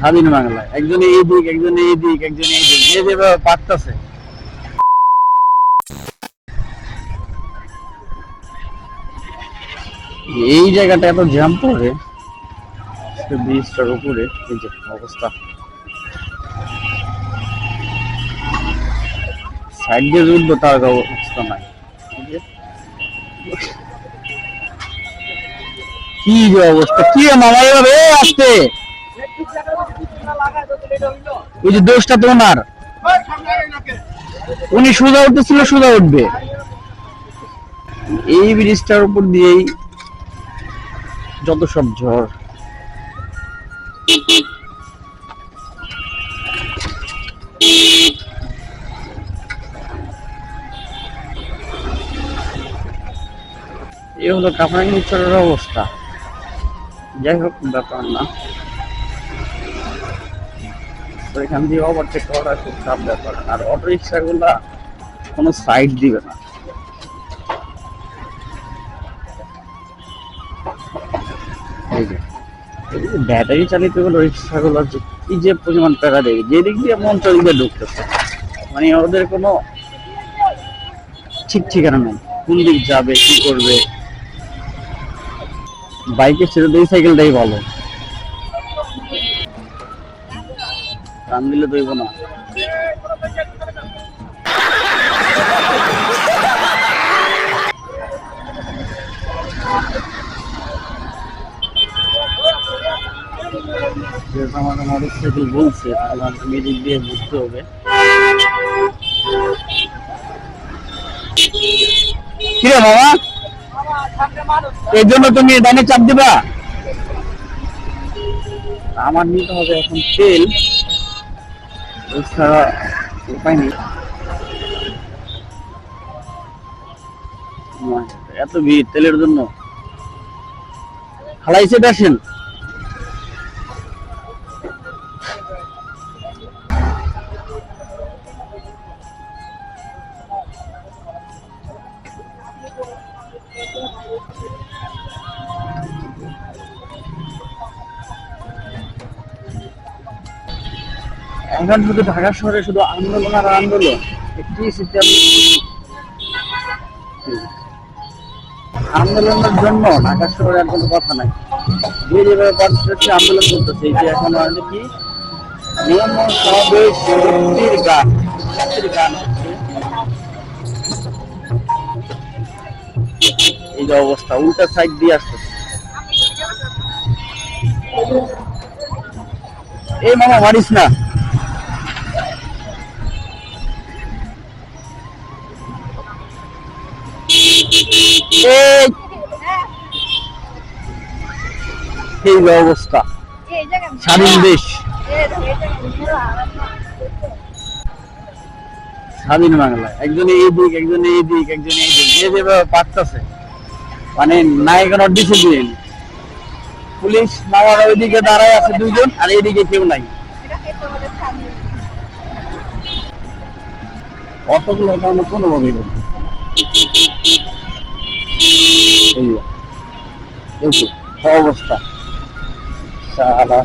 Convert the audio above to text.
স্বাধীন বাংলায়। একজন এই দিক, একজন এই দিক, একজন এই দিক। যে যেভাবে পারতেছে। এই জায়গাটা এত জ্যাম পড়ে ব্রিজটার উপরে, এই যে অবস্থা। সাইড দিয়ে উঠবো তার অবস্থা নাই। কি যে অবস্থা, কি মামা এভাবে আসতে? ওই যে দোষটা তো উনি সোজা উঠতেছিল, সোজা উঠবে। এই ব্রিজটার উপর দিয়েই যত সব ঝড়। এই হলো চরের অবস্থা। যাই হোক, ব্যাপার না। এখান দিয়ে ওভারটেক করা খুব চাপ ব্যাপার। আর অটো রিক্সা গুলা কোনো সাইড দিবে না। ব্যাটারি চালিতগুলো রিক্সা গুলো যে কি যে পরিমাণ প্যারা দেবে যে দিক দিয়ে মন চল দিয়ে ঢুকতেছে। মানে ওদের কোনো ঠিক ঠিকানা নেই। কোন দিক যাবে, কি করবে? বাইকে ছেড়ে দুই সাইকেলটাই ভালো। টান দিলে দইব না। যেহেতু বলছে? আমাকে দিয়ে বুঝতে হবে। কিরে মামা? এর জন্য তুমি ডানে চাপ দিবা? আমার নিতে হবে এখন তেল। এছাড়া উপায় নেই এত ভিড় তেলের জন্য। হালাইছে আসেন এখন শুধু ঢাকা শহরে শুধু আন্দোলন আর আন্দোলন, একটি সিস্টেম আন্দোলনের জন্য ঢাকা শহরে আর কোনো কথা নাই। আন্দোলন করতেছে এই যে এখন কি? নিয়ম সমাবেশ গান গান এই যে অবস্থা, উল্টা সাইড দিয়ে আসতেছে। এই মামা মারিস না। অবস্থা স্বাধীন দেশ স্বাধীন বাংলায় একজন এই দিক একজন এই দিক একজন এই দিক যে যেভাবে পারতেছে মানে নাই কোনো ডিসিপ্লিন পুলিশ মামার ওইদিকে দাঁড়ায় আছে দুইজন আর এইদিকে কেউ নাই অতগুলো কারণে কোনো অবস্থা। সারা